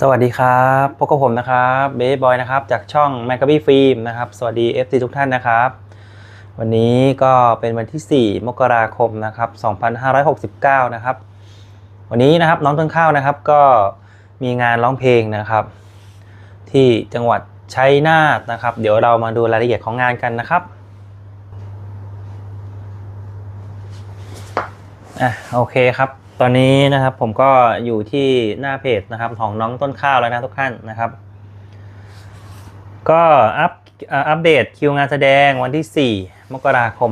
สวัสดีครับพบกับผมนะครับเบสบอยนะครับจากช่อง m a c a b y Film นะครับสวัสดี FC ทุกท่านนะครับ วันนี้ก็เป็นวันที่ 4 มกราคมนะครับ2569 นะครับ วันนี้นะครับน้องต้นข้าวนะครับก็มีงานร้องเพลงนะครับ ที่จังหวัดชัยนาทนะครับ เดี๋ยวเรามาดูรายละเอียดของงานกันนะครับอะโอเคครับ ตอนนี้นะครับผมก็อยู่ที่หน้าเพจนะครับของน้องต้นข้าวแล้วนะทุกท่านนะครับ ก็อัปอัปเดตคิวงานแสดงวันที่ 4 มกราคม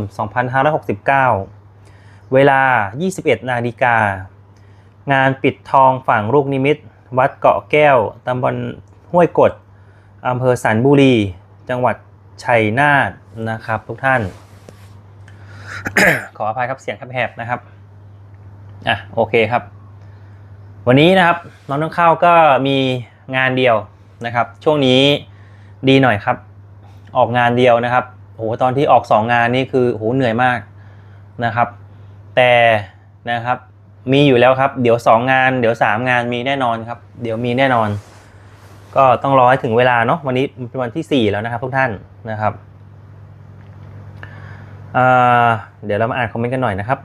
2569 เวลา 21 นาฬิกา งานปิดทองฝั่งลูกนิมิต วัดเกาะแก้ว ตำบลห้วยกดอำเภอสันบุรี จังหวัดชัยนาทนะครับทุกท่าน ขออภัยครับเสียงแหบๆนะครับ อะโอเคครับ วันนี้นะครับน้องต้นข้าวก็มีงานเดียวนะครับ ช่วงนี้ดีหน่อยครับ ออกงานเดียวนะครับโอ้โหตอนที่ออกสองงานนี่คือโอ้โหเหนื่อยมากนะครับ แต่นะครับมีอยู่แล้วครับ เดี๋ยวสองงาน เดี๋ยวสามงานมีแน่นอนครับ เดี๋ยวมีแน่นอน ก็ต้องรอให้ถึงเวลาเนาะวันนี้เป็นวันที่สี่แล้วนะครับทุกท่านนะครับอ่าเดี๋ยวเรามาอ่านคอมเมนต์กันหน่อยนะครับ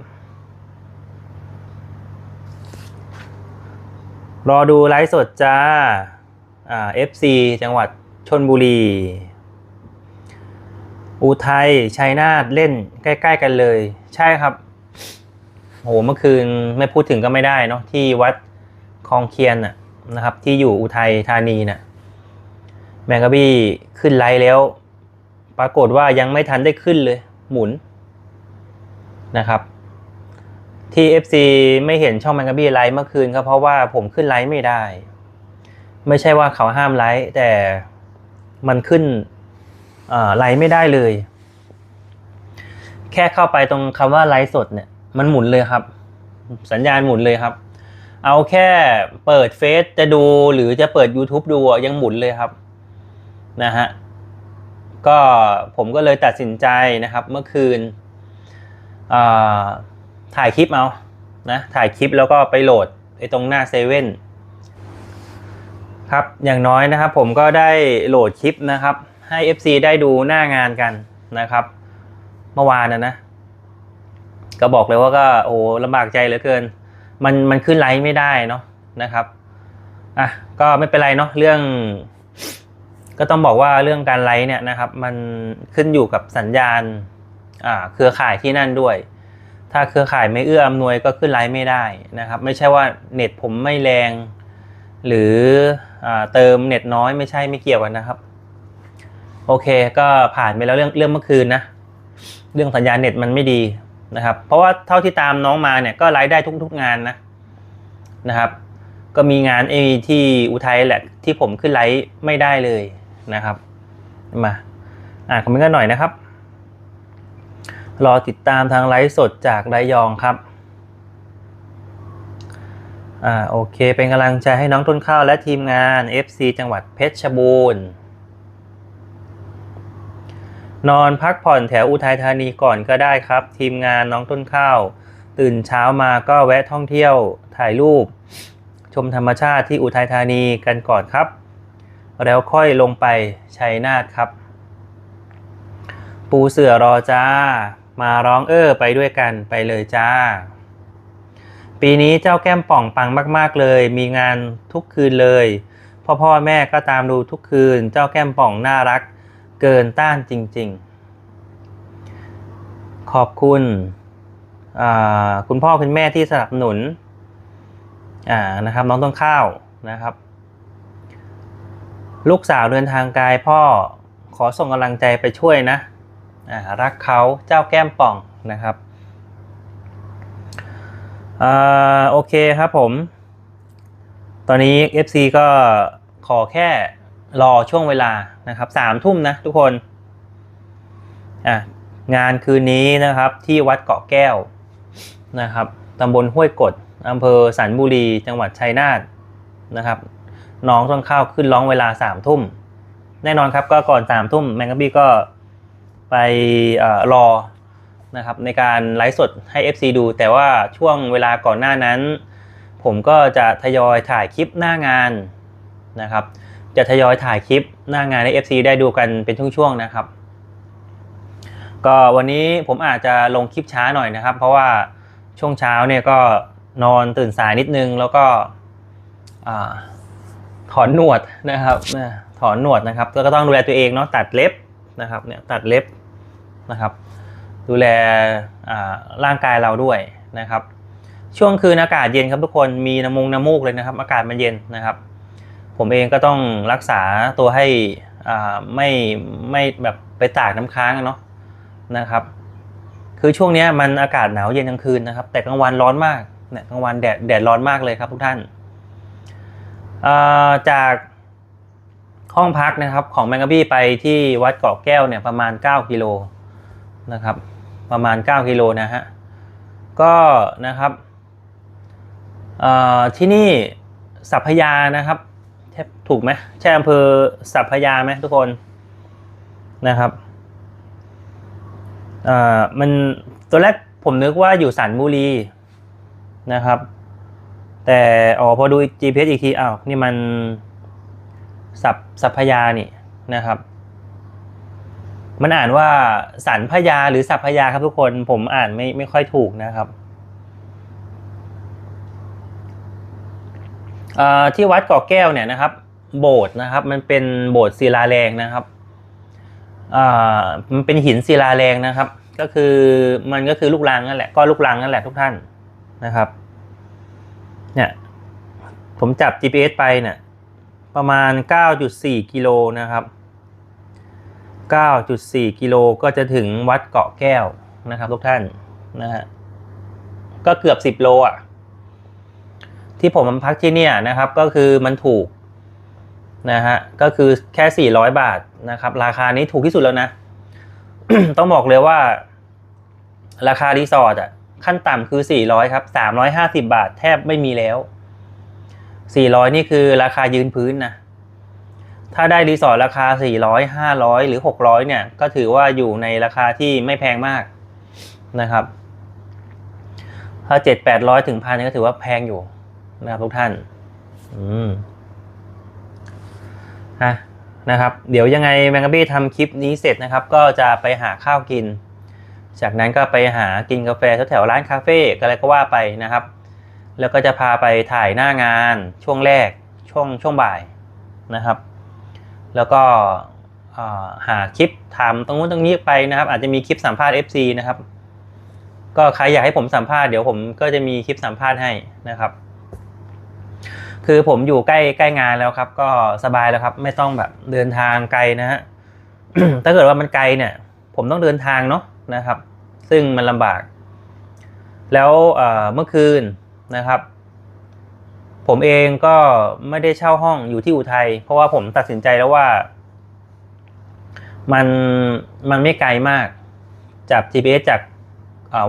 รอดูไลฟ์สดจ้าอ่า FC จังหวัดชนบุรี อุทัยชัยนาทเล่นใกล้ ๆ กันเลย ใช่ครับโหเมื่อคืนไม่พูดถึงก็ไม่ได้เนาะที่วัดคลองเคียนน่ะนะครับ ที่อยู่อุทัยธานีน่ะแมงกะบี้ขึ้นไลฟ์แล้ว ปรากฏว่ายังไม่ทันได้ขึ้นเลย หมุนนะครับ ที่ FC ไม่เห็นช่องแมงกะบี้ไลฟ์เมื่อคืนก็เพราะว่าผมขึ้นไลฟ์ไม่ได้ ไม่ใช่ว่าเขาห้ามไลฟ์แต่มันขึ้นไลฟ์ไม่ได้เลย แค่เข้าไปตรงคำว่าไลฟ์สดเนี่ยมันหมุนเลยครับ สัญญาณหมุนเลยครับ เอาแค่เปิดเฟซจะดูหรือจะเปิด YouTube ดูยังหมุนเลยครับนะฮะก็ผมก็เลยตัดสินใจนะครับเมื่อคืนอ่า ถ่ายคลิปเอานะถ่ายคลิปแล้วก็ไปโหลดไอ้ตรงหน้าเซเว่นครับอย่างน้อยนะครับผมก็ได้โหลดคลิปนะครับ ให้ FC ได้ดูหน้างานกันนะครับ เมื่อวานนะนะ ก็บอกเลยว่าก็โอ้ลำบากใจเหลือเกิน มันมันขึ้นไลฟ์ไม่ได้เนาะนะครับอะก็ไม่เป็นไรเนาะเรื่อง ก็ต้องบอกว่าเรื่องการไลฟ์เนี่ยนะครับ มันขึ้นอยู่กับสัญญาณอ่าเครือข่ายที่นั่นด้วย ถ้าเครือข่ายไม่เอื้ออำนวยก็ขึ้นไลฟ์ไม่ได้นะครับ ไม่ใช่ว่าเน็ตผมไม่แรง หรืออเติมเน็ตน้อยไม่ใช่ไม่เกี่ยวกันนะครับ โอเคก็ผ่านไปแล้วเรื่องเรื่องเมื่อคืนนะ เรื่องสัญญาณเน็ตมันไม่ดีนะครับ เพราะว่าเท่าที่ตามน้องมาเนี่ยก็ไลฟ์ได้ทุกๆงานนะนะครับ ก็มีงานเอที่อุทัยแหละที่ผมขึ้นไลฟ์ไม่ได้เลยนะครับ มาอ่านคอมเมนต์กันหน่อยนะครับ รอติดตามทางไลฟ์สดจากระยองครับ อ่าโอเค เป็นกำลังใจให้น้องต้นข้าวและทีมงาน FC จังหวัดเพชรบูรณ์ นอนพักผ่อนแถวอุทัยธานีก่อนก็ได้ครับ ทีมงานน้องต้นข้าว ตื่นเช้ามาก็แวะท่องเที่ยวถ่ายรูป ชมธรรมชาติที่อุทัยธานีกันก่อนครับ แล้วค่อยลงไปชัยนาทครับ ปูเสือรอจ้า มาร้องเออไปด้วยกันไปเลยจ้า ปีนี้เจ้าแก้มป่องปังมาก ๆเลย มีงานทุกคืนเลย พ่อพ่อแม่ก็ตามดูทุกคืน เจ้าแก้มป่องน่ารัก เกินต้านจริง ๆ ขอบคุณคุณพ่อคุณแม่ที่สนับสนุนนะครับน้องต้นข้าวนะครับ ลูกสาวเดินทางไกลพ่อขอส่งกำลังใจไปช่วยนะ รักเขาเจ้าแก้มป่องนะครับอโอเคครับผม ตอนนี้ FC ก็ขอแค่รอช่วงเวลานะครับสามทุ่มนะทุกคนอะงานคืนนี้นะครับที่วัดเกาะแก้วนะครับตำบลห้วยกดอำเภอสันบุรี จังหวัดชัยนาทนะครับ น้องต้นข้าวขึ้นร้องเวลาสามทุ่ม แน่นอนครับก็ก่อนสามทุ่มแมงกะบี้ก็ ไปอรอนะครับในการไลฟ์สดให้ FC ดู แต่ว่าช่วงเวลาก่อนหน้านั้น ผมก็จะทยอยถ่ายคลิปหน้างานนะครับ จะทยอยถ่ายคลิปหน้างานให้ FC ได้ดูกันเป็นช่วงๆนะครับ ก็วันนี้ผมอาจจะลงคลิปช้าหน่อยนะครับ เพราะว่าช่วงเช้าเนี่ยก็นอนตื่นสายนิดนึงแล้วก็อถอนหนวดนะครับถอนหนวดนะครับก็ต้องดูแลตัวเองเนาะตัดเล็บ นะครับเนี่ยตัดเล็บนะครับ ดูแลร่างกายเราด้วยนะครับ ช่วงคืนอากาศเย็นครับทุกคนมีน้ำมงน้ำมูกเลยนะครับ อากาศมันเย็นนะครับ ผมเองก็ต้องรักษาตัวให้ไม่ไม่แบบไปตากน้ำค้างเนาะนะครับ คือช่วงนี้มันอากาศหนาวเย็นกลางคืนนะครับ แต่กลางวันร้อนมากเนี่ยกลางวันแดดแดดร้อนมากเลยครับทุกท่านจาก ห้องพักนะครับของแมงกะบี้ไปที่วัดเกาะแก้วเนี่ยประมาณ 9กิโลนะครับประมาณ 9กิโลนะฮะก็นะครับเอ่อที่นี่สัพพยานะครับถูกไหมใช่อำเภอสัพพยาไหมทุกคนนะครับเอ่อมันตัวแรกผมนึกว่าอยู่สันบุรีนะครับ แต่อ๋อพอดู GPS อีกทีอ้าวนี่มัน สับสัพยานี่นะครับ มันอ่านว่าสันพยาหรือสัพพยาครับทุกคนผมอ่านไม่ไม่ค่อยถูกนะครับที่วัดกาะแก้วเนี่ยนะครับ โบสถ์นะครับ มันเป็นโบสถ์ศิลาแรงนะครับมันเป็นหินศิลาแรงนะครับ ก็คือมันก็คือลูกรังนั่นแหละก็ลูกรังนั่นแหละทุกท่านนะครับเนี่ยผมจับ GPS ไปเนี่ย ประมาณ 9.4 กิโลนะครับ 9.4 กิโลก็จะถึงวัดเกาะแก้วนะครับทุกท่านนะฮะก็เกือบ 10 โลอะ ที่ผมพักที่เนี่ยนะครับก็คือมันถูกนะฮะก็คือแค่ 400 บาทนะครับ ราคานี้ถูกที่สุดแล้วนะ ต้องบอกเลยว่า ราคารีสอร์ทอะขั้นต่ำคือ 400 ครับ 350 บาทแทบไม่มีแล้ว 400 นี่คือราคายืนพื้นนะ ถ้าได้รีสอร์ทราคา 400 500 หรือ 600 เนี่ย ก็ถือว่าอยู่ในราคาที่ไม่แพงมากนะครับ ถ้า 7 800 ถึงพันก็ถือว่าแพงอยู่นะครับทุกท่าน อืมอะนะครับ เดี๋ยวยังไงแมงกะบี้ทำคลิปนี้เสร็จนะครับ ก็จะไปหาข้าวกิน จากนั้นก็ไปหากินกาแฟแถวๆร้านคาเฟ่อะไรก็ว่าไปนะครับ แล้วก็จะพาไปถ่ายหน้างานช่วงแรกช่วงช่วงบ่ายนะครับ แล้วก็หาคลิปถามตรงนู้นตรงนี้ไปนะครับ อาจจะมีคลิปสัมภาษณ์ FC นะครับ ก็ใครอยากให้ผมสัมภาษณ์เดี๋ยวผมก็จะมีคลิปสัมภาษณ์ให้นะครับ คือผมอยู่ใกล้ใกล้งานแล้วครับ ก็สบายแล้วครับ ไม่ต้องแบบเดินทางไกลนะฮะถ้าเกิดว่ามันไกลเนี่ย ผมต้องเดินทางเนาะนะครับ ซึ่งมันลำบาก แล้วเมื่อคืน นะครับ ผมเองก็ไม่ได้เช่าห้องอยู่ที่อุทัยเพราะว่าผมตัดสินใจแล้วว่า มันมันไม่ไกลมากจาก GPS จาก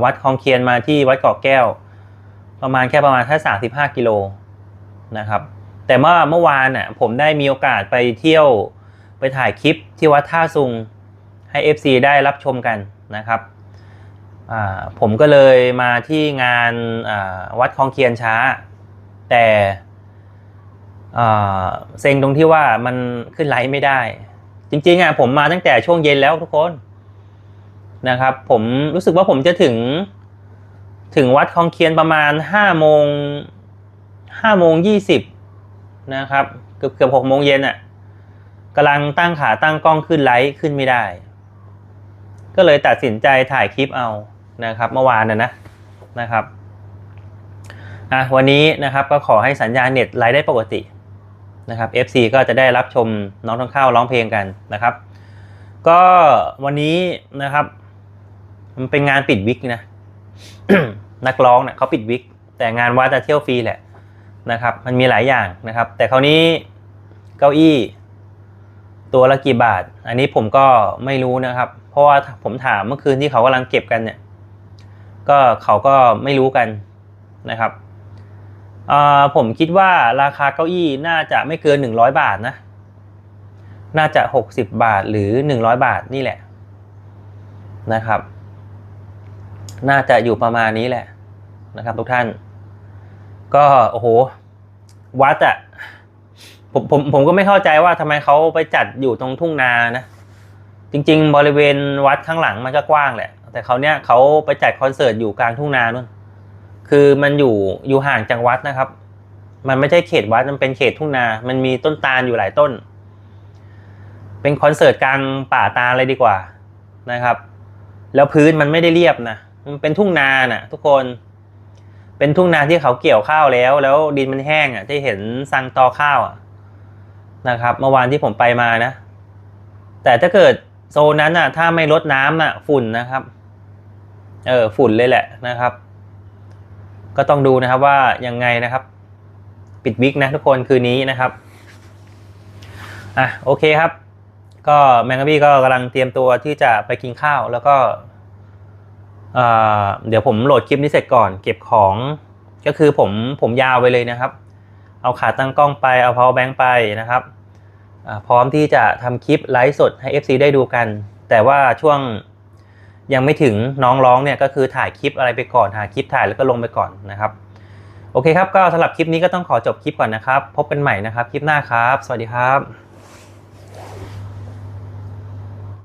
วัดคลองเคียนมาที่วัดเกาะแก้ว ประมาณแค่ประมาณแค่สามสิบห้ากิโลนะครับ แต่เมื่อเมื่อวานน่ะผมได้มีโอกาสไปเที่ยวไปถ่ายคลิปที่วัดท่าซุงให้ FC ได้รับชมกันนะครับ ผมก็เลยมาที่งานวัดคลองเคียนช้า แต่เซ็งตรงที่ว่ามันขึ้นไลฟ์ไม่ได้ จริงๆอะผมมาตั้งแต่ช่วงเย็นแล้วทุกคนนะครับ ผมรู้สึกว่าผมจะถึงถึงวัดคลองเคียนประมาณห้าโมงห้าโมงยี่สิบนะครับ เกือบเกือบหกโมงเย็นอะกำลังตั้งขาตั้งกล้องขึ้นไลฟ์ขึ้นไม่ได้ ก็เลยตัดสินใจถ่ายคลิปเอา นะครับเมื่อวานนะนะนะครับอะวันนี้นะครับก็ขอให้สัญญาณเน็ตไลฟ์ได้ปกตินะครับ FC ก็จะได้รับชมน้องต้นข้าวร้องเพลงกันนะครับ ก็วันนี้นะครับ มันเป็นงานปิดวิกนะนักร้องเนะ่ยเขาปิดวิก แต่งานวัดจะเที่ยวฟรีแหละนะครับ มันมีหลายอย่างนะครับ แต่คราวนี้เก้าอี้ ตัวละกี่บาท อันนี้ผมก็ไม่รู้นะครับ เพราะว่าผมถามเมื่อคืนที่เขากำลังเก็บกันเนี่ย ก็เขาก็ไม่รู้กันนะครับผมคิดว่าราคาเก้าอี้น่าจะไม่เกินหนึ่งร้อยบาทนะ น่าจะหกสิบบาทหรือหนึ่งร้อยบาทนี่แหละนะครับ น่าจะอยู่ประมาณนี้แหละนะครับ ทุกท่าน ก็โอ้โหวัดอะผมผมผมก็ไม่เข้าใจว่าทำไมเขาไปจัดอยู่ตรงทุ่งนานะ จริง ๆ บริเวณวัดข้างหลังมันก็กว้างแหละ แต่เขาเนี้ยเขาไปจัดคอนเสิร์ตอยู่กลางทุ่งนานู่นคือมันอยู่อยู่ห่างจากวัดนะครับ มันไม่ใช่เขตวัดมันเป็นเขตทุ่งนา มันมีต้นตาลอยู่หลายต้น เป็นคอนเสิร์ตกลางป่าตาลเลยดีกว่านะครับ แล้วพื้นมันไม่ได้เรียบนะมันเป็นทุ่งนาน่ะ ทุกคน เป็นทุ่งนาที่เขาเกี่ยวข้าวแล้ว แล้วดินมันแห้งอะที่เห็นซังตอข้าวอะนะครับ เมื่อวานที่ผมไปมานะ แต่ถ้าเกิด โซนนั้นอะ ถ้าไม่ลดน้ำอะ ฝุ่นนะครับ เออฝุ่นเลยแหละนะครับ ก็ต้องดูนะครับว่ายังไงนะครับ ปิดวิกนะทุกคนคืนนี้นะครับอะโอเคครับ ก็แมงกะบี้ก็กำลังเตรียมตัวที่จะไปกินข้าวแล้วก็เอ่อเดี๋ยวผมโหลดคลิปนี้เสร็จก่อน เก็บของก็คือผมผมยาวไปเลยนะครับ เอาขาตั้งกล้องไปเอา power bank ไปนะครับ พร้อมที่จะทำคลิปไลฟ์สดให้ FC ได้ดูกัน แต่ว่าช่วงยังไม่ถึงน้องร้องเนี่ยก็คือถ่ายคลิปอะไรไปก่อนหาคลิปถ่ายแล้วก็ลงไปก่อนนะครับ โอเคครับก็สำหรับคลิปนี้ก็ต้องขอจบคลิปก่อนนะครับ พบกันใหม่นะครับ คลิปหน้าครับ สวัสดีครับ